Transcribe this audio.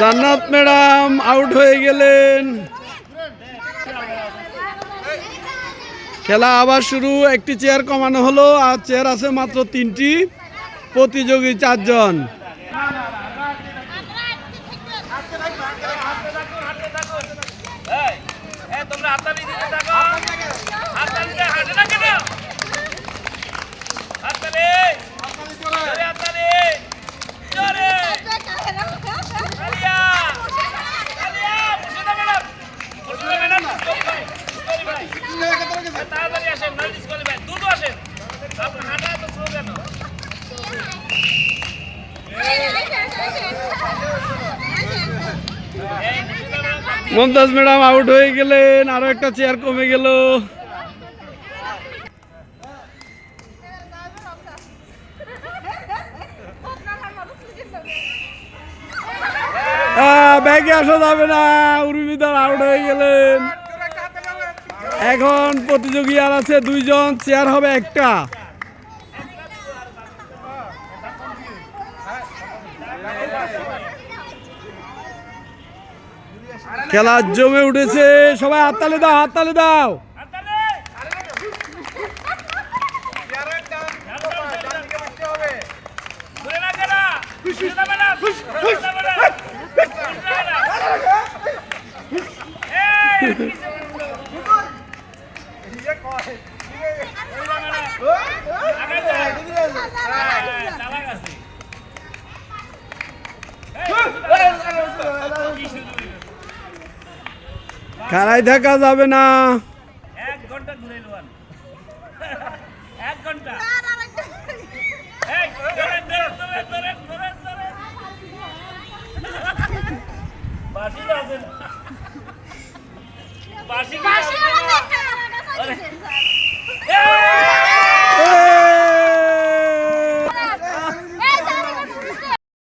জান্নাত madam out হয়ে গেলেন। খেলা আবার শুরু, একটি চেয়ার কমানো হলো, আর চেয়ার আছে মাত্র তিনটি। প্রতিযোগী চারজন। তোমরা মমতাজ ম্যাডাম আউট হয়ে গেলেন, আরও একটা চেয়ার কমে গেল। ব্যাগে আসা যাবে না, উর্মিদার আউট হয়ে গেলেন। এখন প্রতিযোগী আর আছে দুইজন চেয়ার হবে একটা। খেলা জমে উঠেছে। সবাই হাততালি দাও হাততালি দাও। খেলায় থাকা যাবে না এক ঘণ্টা ঘুরে লোয়ান এক ঘণ্টা বাসি আছে বাসি